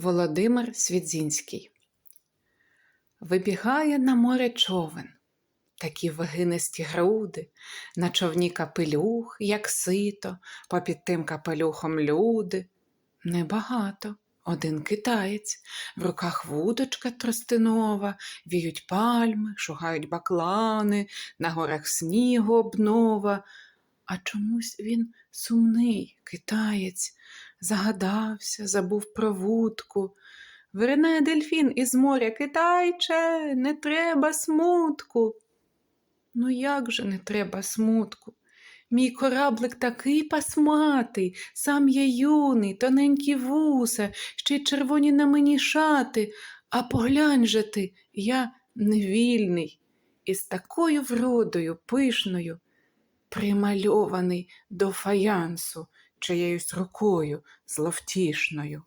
Володимир Свідзінський Вибігає на море човен, такі вигинисті груди, на човні капелюх, як сито, попід тим капелюхом люди. Небагато. Один китаєць, в руках вудочка тростинова, віють пальми, шугають баклани, на горах снігу обнова. А чомусь він сумний, китаєць, загадався, забув про вудку. Виринає дельфін із моря Китайче, не треба смутку. Ну як же не треба смутку? Мій кораблик такий пасматий, сам я юний, тоненькі вуса, ще й червоні на мені шати, а поглянь же ти, я невільний, із такою вродою пишною, примальований до фаянсу чиєюсь рукою зловтішною.